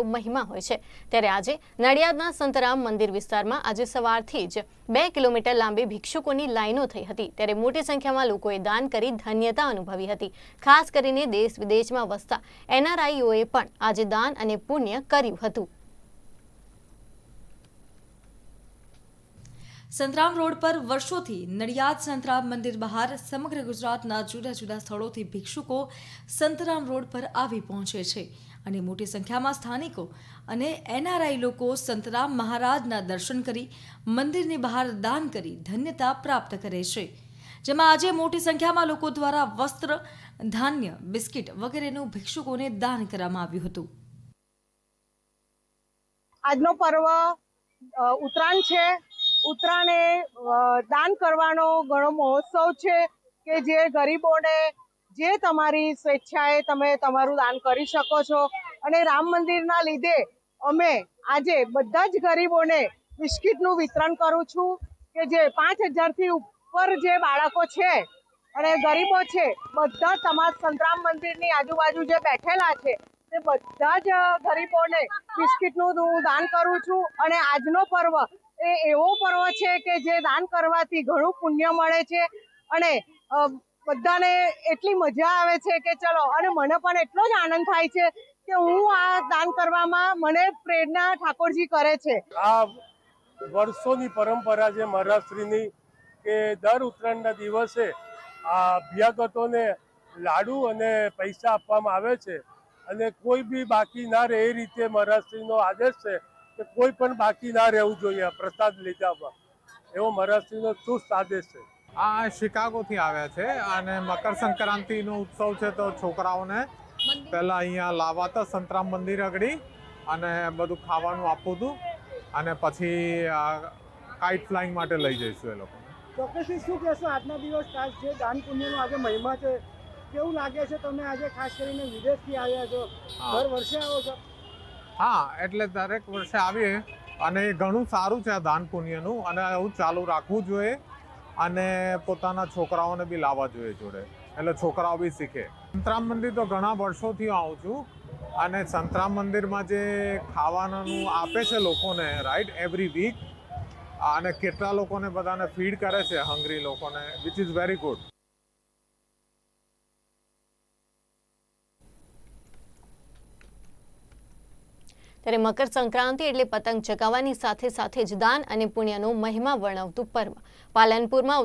મહિમા હોય છે. ત્યારે આજે નડિયાદના સંતરામ મંદિર વિસ્તારમાં આજે સવારથી જ બે કિલોમીટર લાંબી ભિક્ષુકોની લાઈનો થઈ હતી. ત્યારે મોટી સંખ્યામાં લોકોએ દાન કરી ધન્યતા અનુભવી હતી. ખાસ કરીને દેશ વિદેશમાં વસતા એનઆરઆઈઓએ પણ આજે દાન અને પુણ્ય કર્યું હતું. સંતરામ રોડ પર વર્ષોથી નડિયાદ સંતરામ મંદિર બહાર સમગ્ર ગુજરાતના જુદા જુદા સ્થળોથી ભિક્ષુકો સંતરામ રોડ પર આવી પહોંચે છે અને મોટી સંખ્યામાં સ્થાનિકો અને એનઆરઆઈ લોકો સંતરામ મહારાજના દર્શન કરી મંદિરની બહાર દાન કરી ધન્યતા પ્રાપ્ત કરે છે. જેમાં આજે મોટી સંખ્યામાં લોકો દ્વારા વસ્ત્ર, ધાન્ય, બિસ્કિટ વગેરેનું ભિક્ષુકોને દાન કરવામાં આવ્યું હતું. આજનો પર્વ ઉત્તરાયણ છે. ઉત્તરાયણે દાન કરવાનો ઘણો મહોત્સવ છે કે જે ગરીબોને જે તમારી સ્વેચ્છાએ તમે તમારું દાન કરી શકો છો. અને રામ મંદિરના લીધે અમે આજે બધા જ ગરીબોને બિસ્કિટનું વિતરણ કરું છું કે જે પાંચ હજારથી ઉપર જે બાળકો છે અને ગરીબો છે, બધા તમારા સંતરામ મંદિરની આજુબાજુ જે બેઠેલા છે, તે બધા જ ગરીબોને બિસ્કિટનું હું દાન કરું છું. અને આજનો પર્વ એ એવો પર્વ છે કે જે દાન કરવાથી ઘણું પુણ્ય મળે છે અને બધાને એટલી મજા આવે છે કે ચલો, અને મને પણ એટલો જ આનંદ થાય છે કે હું આ દાન કરવામાં મને પ્રેરણા ઠાકોરજી કરે છે. આ વર્ષોની પરંપરા છે મહારાષ્ટ્રની કે દર ઉત્તરાયણના દિવસે આ અભ્યાગતોને લાડુ અને પૈસા આપવામાં આવે છે અને કોઈ બી બાકી ના રહે એ રીતે મહારાષ્ટ્રીનો આદેશ છે કે કોઈ પણ બાકી ના રહેવું જોઈએ પ્રસાદ લીધા પર એવો મહારાષ્ટ્રીનો ચુસ્ત આદેશ છે. આ શિકાગોથી આવ્યા છે અને મકર સંક્રાંતિનો ઉત્સવ છે તો છોકરાઓને પહેલાં અહીંયા લાવાતા સંતરામ મંદિર આગળ અને બધું ખાવાનું આપવું હતું અને પછી કાઇટ ફ્લાઇંગ માટે લઈ જઈશું એ લોકો. ચોક્કસથી શું કહેશો? આજના દિવસ ખાસ જે દાન પુણ્યનો આજે મહિમા છે. કેવું લાગે છે તમે આજે ખાસ કરીને વિદેશથી આવ્યા છો. દર વર્ષે આવો છો? હા, એટલે દરેક વર્ષે આવીએ અને એ ઘણું સારું છે આ દાન પુણ્યનું અને એવું ચાલુ રાખવું જોઈએ અને પોતાના છોકરાઓને બી લાવવા જોઈએ જોડે. એટલે છોકરાઓ બી શીખે. સંતરામ મંદિર તો ઘણા વર્ષોથી આવું છું અને સંતરામ મંદિરમાં જે ખાવાનું આપે છે લોકોને રાઈટ એવરી વીક અને કેટલા લોકોને બધાને ફીડ કરે છે હંગરી લોકોને વિચ ઇઝ વેરી ગુડ ત્યારે મકર સંક્રાંતિ એટલે પતંગ ચગાવવાની સાથે સાથે જ દાન અને પુણ્યનો મહિમા વર્ણવતું પર્વ. પાલનપુરમાં